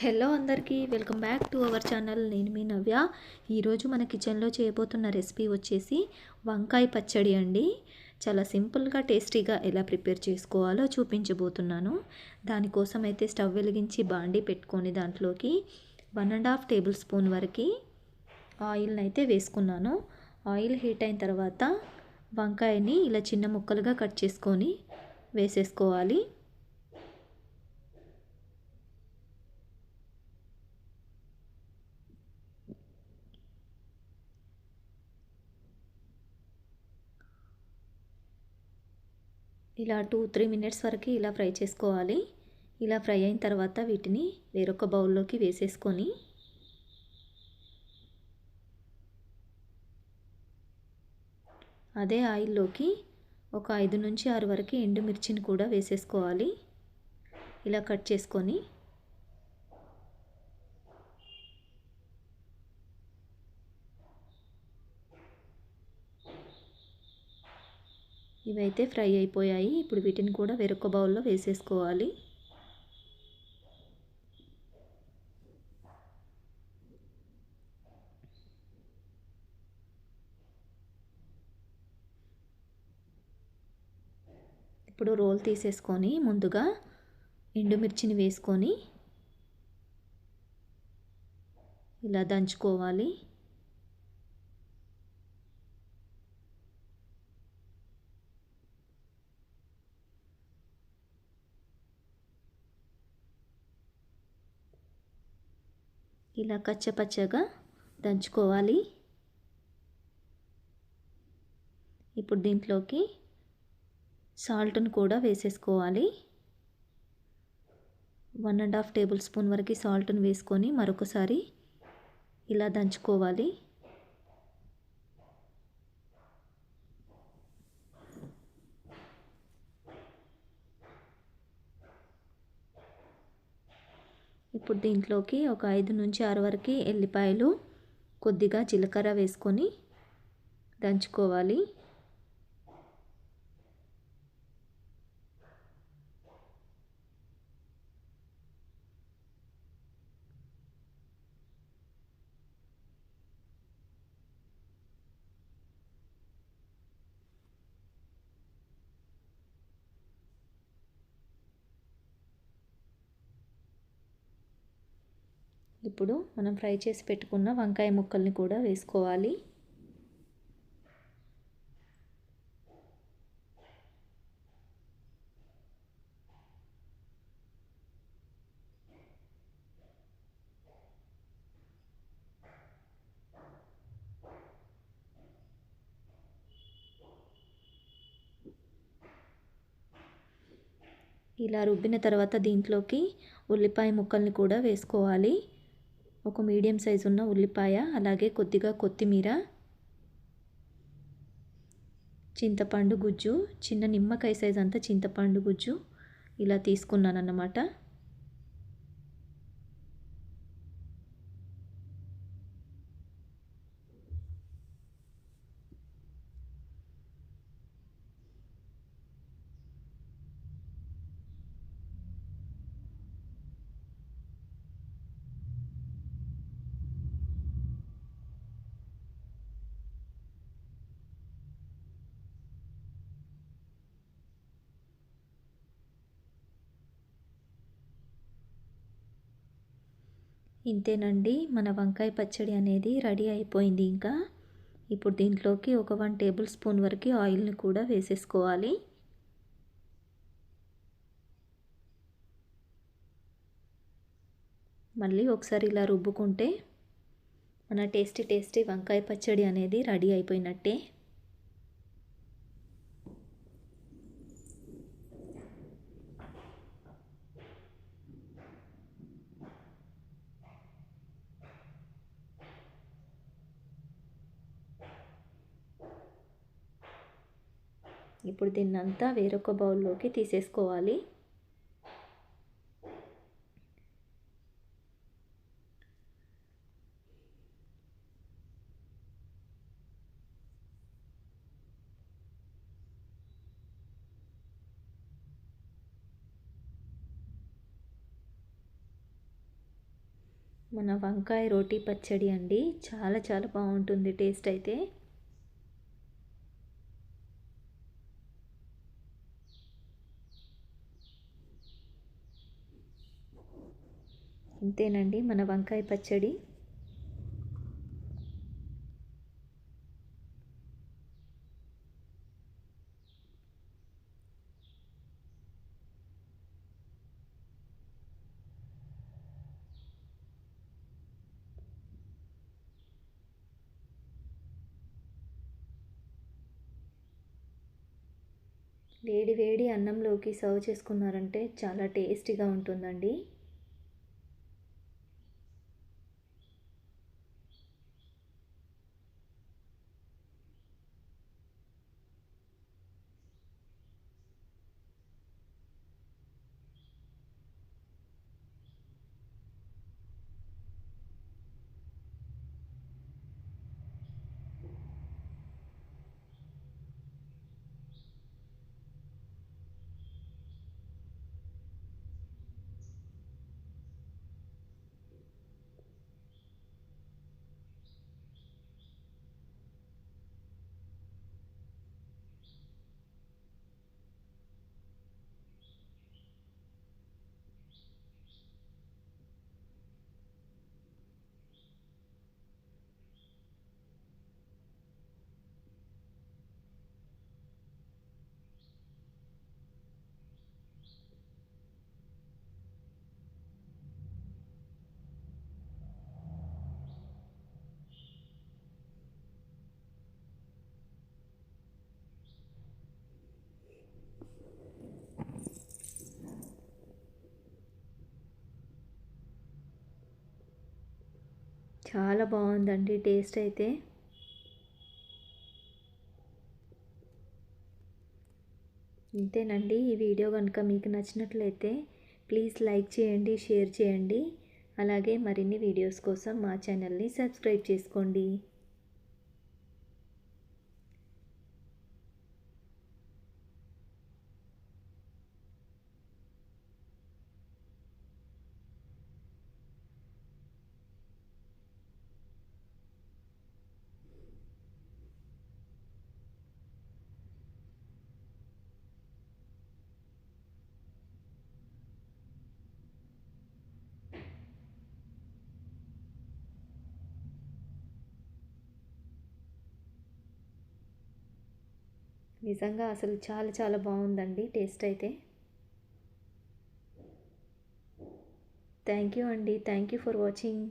Hello అందరికీ welcome back to our channel. నేను మీ నవ్య. ఈరోజు మన కిచెన్లో చేయబోతున్న రెసిపీ వచ్చేసి వంకాయ పచ్చడి అండి. చాలా సింపుల్గా టేస్టీగా ఎలా ప్రిపేర్ చేసుకోవాలో చూపించబోతున్నాను. దానికోసం అయితే స్టవ్ వెలిగించి బాండి పెట్టుకొని దాంట్లోకి one and half tablespoon వరకు ఆయిల్ని అయితే వేసుకున్నాను. ఆయిల్ హీట్ అయిన తర్వాత వంకాయని ఇలా చిన్న ముక్కలుగా కట్ చేసుకొని వేసేసుకోవాలి. ఇలా టూ త్రీ మినిట్స్ వరకు ఇలా ఫ్రై చేసుకోవాలి. ఇలా ఫ్రై అయిన తర్వాత వీటిని వేరొక బౌల్లోకి వేసేసుకొని అదే ఆయిల్లోకి ఒక ఐదు నుంచి ఆరు వరకు ఎండుమిర్చిని కూడా వేసేసుకోవాలి. ఇలా కట్ చేసుకొని ఇవైతే ఫ్రై అయిపోయాయి. ఇప్పుడు వీటిని కూడా వేరొక బౌల్లో వేసేసుకోవాలి. ఇప్పుడు రోల్ తీసేసుకొని ముందుగా ఎండుమిర్చిని వేసుకొని ఇలా దంచుకోవాలి. ఇలా కచ్చపచ్చగా దంచుకోవాలి. ఇప్పుడు దీంట్లోకి సాల్ట్ను కూడా వేసేసుకోవాలి. One and half tablespoon వరకు సాల్ట్ను వేసుకొని మరొకసారి ఇలా దంచుకోవాలి. ఇప్పుడు దీంట్లోకి ఒక ఐదు నుంచి ఆరు వరకు ఎల్లిపాయలు కొద్దిగా జీలకర్ర వేసుకొని దంచుకోవాలి. ఇప్పుడు మనం ఫ్రై చేసి పెట్టుకున్న వంకాయ ముక్కల్ని కూడా వేసుకోవాలి. ఇలా రుబ్బిన తర్వాత దీంట్లోకి ఉల్లిపాయ ముక్కల్ని కూడా వేసుకోవాలి. ఒక మీడియం సైజు ఉన్న ఉల్లిపాయ అలాగే కొద్దిగా కొత్తిమీర చింతపండు గుజ్జు చిన్న నిమ్మకాయ సైజ్ అంతా చింతపండు గుజ్జు ఇలా తీసుకున్నాను అన్నమాట ఇంతేనండి మన వంకాయ పచ్చడి అనేది రెడీ అయిపోయింది ఇంకా. ఇప్పుడు దీంట్లోకి ఒక వన్ టేబుల్ స్పూన్ వరకు ఆయిల్ని కూడా వేసేసుకోవాలి. మళ్ళీ ఒకసారి ఇలా రుబ్బుకుంటే మన టేస్టీ టేస్టీ వంకాయ పచ్చడి అనేది రెడీ అయిపోయినట్టే. ఇప్పుడు దీన్నంతా వేరొక బౌల్లోకి తీసేసుకోవాలి. మన వంకాయ రోటీ పచ్చడి అండి. చాలా చాలా బాగుంటుంది టేస్ట్ అయితే. ఇంతేనండి మన వంకాయ పచ్చడి. వేడి వేడి అన్నంలోకి సర్వ్ చేసుకున్నారంటే చాలా టేస్టీగా ఉంటుందండి. చాలా బాగుందండి టేస్ట్ అయితే. ఇంతేనండి ఈ వీడియో కనుక మీకు నచ్చినట్లయితే ప్లీజ్ లైక్ చేయండి షేర్ చేయండి. అలాగే మరిన్ని వీడియోస్ కోసం మా ఛానల్ని సబ్స్క్రైబ్ చేసుకోండి. నిజంగా అసలు చాలా చాలా బాగుందండి. టేస్ట్ అయితే. థ్యాంక్ యూ అండి. Thank you for watching.